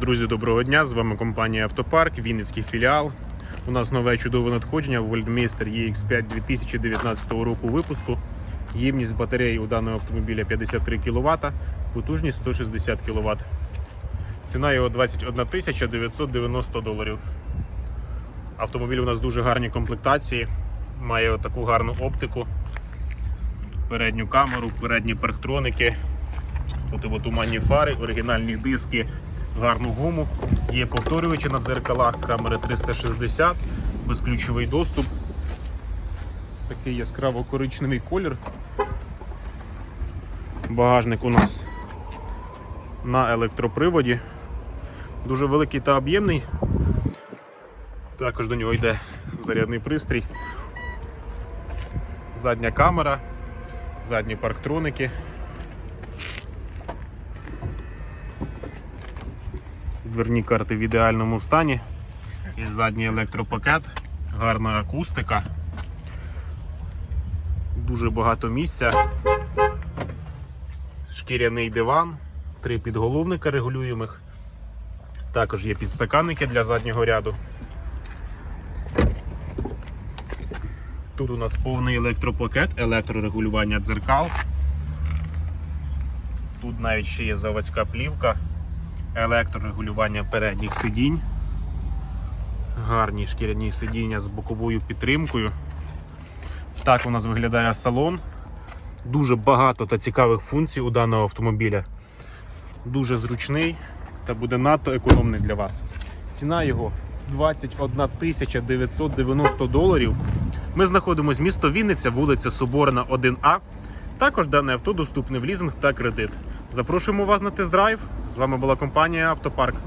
Друзі, доброго дня! З вами компанія Автопарк, Вінницький філіал. У нас нове чудове надходження Вольдмейстер EX5 2019 року випуску. Ємність батареї у даного автомобіля 53 кВт, потужність 160 кВт. Ціна його 21 990 доларів. Автомобіль у нас дуже гарні комплектації, має таку гарну оптику, передню камеру, передні парктроники, противотуманні фари, оригінальні диски, гарну гуму. Є повторювачі на дзеркалах, камери 360, безключовий доступ. Такий яскраво коричневий колір. Багажник у нас на електроприводі. Дуже великий та об'ємний. Також до нього йде зарядний пристрій. Задня камера, задні парктроники. Дверні карти в ідеальному стані. І задній електропакет, гарна акустика. Дуже багато місця. Шкіряний диван, три підголовника регулюємих. Також є підстаканники для заднього ряду. Тут у нас повний електропакет, електрорегулювання дзеркал. Тут навіть ще є заводська плівка, електрорегулювання передніх сидінь. Гарні шкіряні сидіння з боковою підтримкою. Так у нас виглядає салон. Дуже багато та цікавих функцій у даного автомобіля. Дуже зручний та буде надто економний для вас. Ціна його 21 990 доларів. Ми знаходимося місто Вінниця, вулиця Соборна, 1А. Також дане авто доступне в лізинг та кредит. Запрошуємо вас на тест-драйв. З вами була компанія Автопарк.